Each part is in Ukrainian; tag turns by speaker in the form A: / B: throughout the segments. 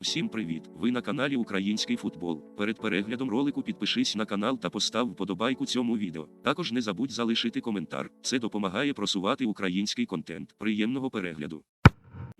A: Всім привіт! Ви на каналі Український футбол. Перед переглядом ролику підпишись на канал та постав вподобайку цьому відео. Також не забудь залишити коментар. Це допомагає просувати український контент. Приємного перегляду.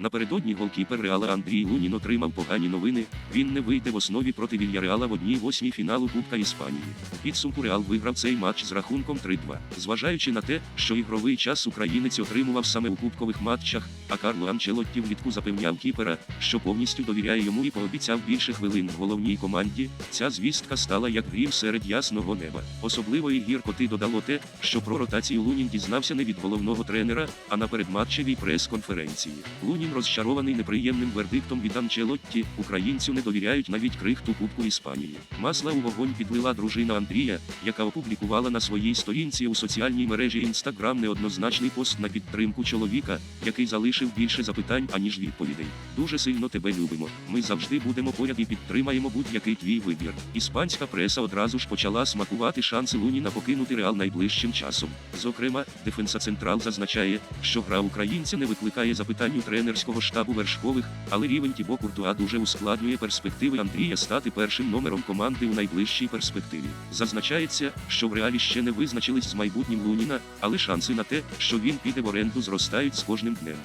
A: Напередодні голкіпер Реала Андрій Лунін отримав погані новини. Він не вийде в основі проти Вільяреала в одній восьмій фіналу Кубка Іспанії. Підсумку Реал виграв цей матч з рахунком 3-2. Зважаючи на те, що ігровий час українець отримував саме у кубкових матчах, а Карло Анчелотті влітку запевняв кіпера, що повністю довіряє йому і пообіцяв більше хвилин в головній команді. Ця звістка стала як грім серед ясного неба. Особливо і гіркоти додало те, що про ротацію Лунін дізнався не від головного тренера, а на передматчевій прес-конференції. Лунін розчарований неприємним вердиктом від Анчелотті, українцю не довіряють навіть крихту Кубку Іспанії. Масла у вогонь підлила дружина Андрія, яка опублікувала на своїй сторінці у соціальній мережі Instagram неоднозначний пост на підтримку чоловіка, який залишив більше запитань, аніж відповідей. Дуже сильно тебе любимо. Ми завжди будемо поряд і підтримаємо будь-який твій вибір. Іспанська преса одразу ж почала смакувати шанси Луніна покинути Реал найближчим часом. Зокрема, Дефенса Централ зазначає, що гра українця не викликає запитань у тренерського штабу вершкових, але рівень Тібо Куртуа дуже ускладнює перспективи Андрія стати першим номером команди у найближчій перспективі. Зазначається, що в реалі ще не визначились з майбутнім Луніна, але шанси на те, що він піде в оренду зростають з кожним днем.